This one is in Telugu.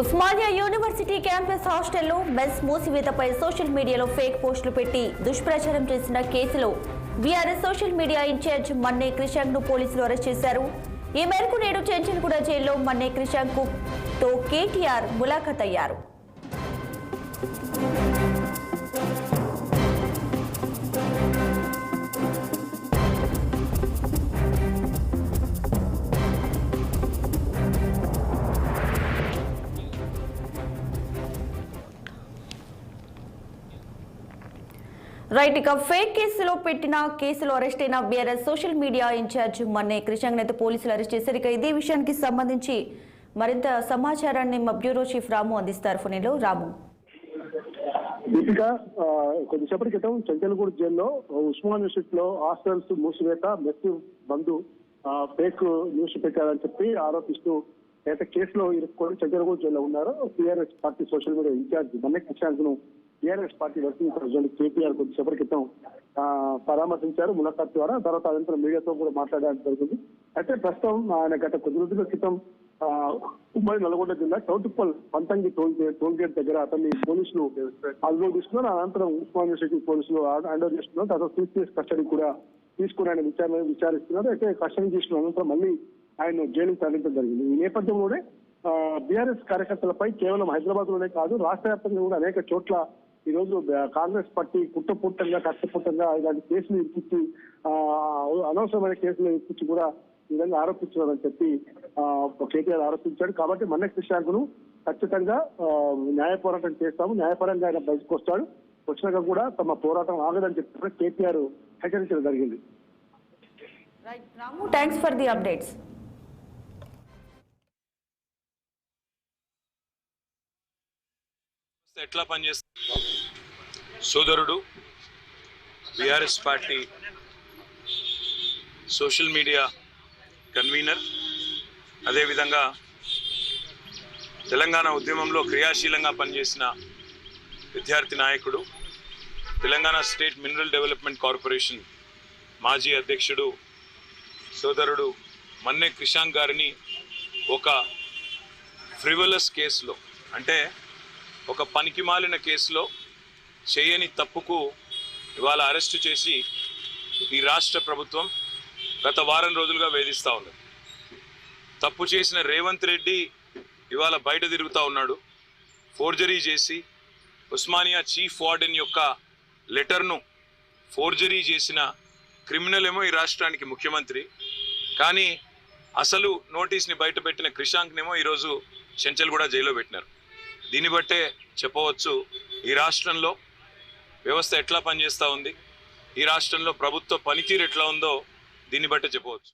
ఉస్మానియా యూనివర్సిటీ క్యాంపస్ హాస్టల్లో మెస్ మూసివేతపై సోషల్ మీడియాలో ఫేక్ పోస్టులు పెట్టి దుష్ప్రచారం చేసిన కేసులో BRS social media incharge Manne క్రిషాంక్ను పోలీసులు అరెస్ట్ చేశారు. ఈ మేరకు నేడు చెంచల్గూడ జైల్లో మన్నే క్రిషాంక్తో కేటీఆర్ ములాఖత్ అయ్యారు రైట్ ఇక ఫేక్ కేసులో పెట్టిన కేసులో అరెస్ట్ అయిన BRS social media incharge Manne Krishank అయితే పోలీసులు అరెస్ట్ చేశారు. ఇక ఇదే విషయానికి సంబంధించి మరింత సమాచారాన్ని మా బ్యూరో చీఫ్ రాము అందిస్తారు. ఫోన్లో రాము. దీపిక కొద్దిసేపటి క్రితం చంచలగూడ జైల్లో ఉస్మాన్ యూనివర్సిటీలో హాస్టల్స్ మూసివేత మెస్ బంధు ఫేక్ న్యూస్ పెట్టారని చెప్పి ఆరోపిస్తూ అయితే కేసులో ఇరుక్కొని చంచలగూడ జైల్లో ఉన్నారు. TRS party social media incharge Manne కిషాంక్ను TRS party working president KTR కొద్దిసేపటి క్రితం పరామర్శించారు ములాఖాత్ ద్వారా తర్వాత అనంతరం మీడియాతో కూడా మాట్లాడడానికి జరుగుతుంది. అయితే ప్రస్తుతం ఆయన గత కొద్ది రోజుల క్రితం ఉమ్మడి నల్గొండ జిల్లా Choutuppal Panthangi toll gate toll gate దగ్గర అతన్ని పోలీసులు అదుపులో తీసుకున్నారు. అనంతరం ఉస్మాన్ యూనివర్సిటీ పోలీసులు హ్యాండ్ చేస్తున్నారు. తర్వాత సిసిఎస్ కస్టడీ కూడా తీసుకుని ఆయన విచారణ విచారిస్తున్నారు. అయితే కస్టడీ తీసుకున్న అనంతరం మళ్ళీ ఆయన జైలుకు తరలించడం జరిగింది. ఈ నేపథ్యంలోనే బీఆర్ఎస్ కార్యకర్తలపై కేవలం హైదరాబాద్లోనే కాదు రాష్ట్ర వ్యాప్తంగా కూడా అనేక చోట్ల ఈ రోజు కాంగ్రెస్ పార్టీ కుట్టపుట్టంగా కష్టపూర్తంగా ఇలాంటి కేసులు ఇప్పించి అనవసరమైన కేసులు ఇప్పించి కూడా ఈ విధంగా ఆరోపించారని చెప్పి కేటీఆర్ ఆరోపించాడు. కాబట్టి మన్న కృష్ణాంక్ ఖచ్చితంగా న్యాయ పోరాటం చేస్తాము. న్యాయపరంగా ఆయన బయటకు వస్తాడు. వచ్చినాక కూడా తమ పోరాటం ఆగదని చెప్పి కేటీఆర్ హెచ్చరించడం జరిగింది. థ్యాంక్స్ ఫర్ ది అప్డేట్స్ ఎట్లా పనిచేస్తుంది? సోదరుడు BRS party social media convener. అదేవిధంగా తెలంగాణ ఉద్యమంలో క్రియాశీలంగా పనిచేసిన విద్యార్థి నాయకుడు Telangana state mineral development corporation మాజీ అధ్యక్షుడు సోదరుడు మన్నె క్రిషాంక్ గారిని ఒక ఫ్రివలస్ కేసులో అంటే ఒక పనికిమాలిన కేసులో చేయని తప్పుకు ఇవాళ అరెస్టు చేసి ఈ రాష్ట్ర ప్రభుత్వం గత వారం రోజులుగా వేధిస్తూ ఉంది తప్పు చేసిన రేవంత్ రెడ్డి ఇవాళ బయట తిరుగుతూ ఉన్నాడు. ఫోర్జరీ చేసి ఉస్మానియా చీఫ్ వార్డెన్ యొక్క లెటర్ను ఫోర్జరీ చేసిన క్రిమినల్ ఏమో ఈ రాష్ట్రానికి ముఖ్యమంత్రి. కానీ అసలు నోటీస్ని బయట పెట్టిన క్రిషాంక్నేమో ఈరోజు చెంచల్ కూడా జైల్లో పెట్టినారు. దీన్ని బట్టే చెప్పవచ్చు ఈ రాష్ట్రంలో వ్యవస్థ ఎట్లా పనిచేస్తూ ఉంది ఈ రాష్ట్రంలో ప్రభుత్వ పనితీరు ఎట్లా ఉందో దీన్ని బట్టే చెప్పవచ్చు.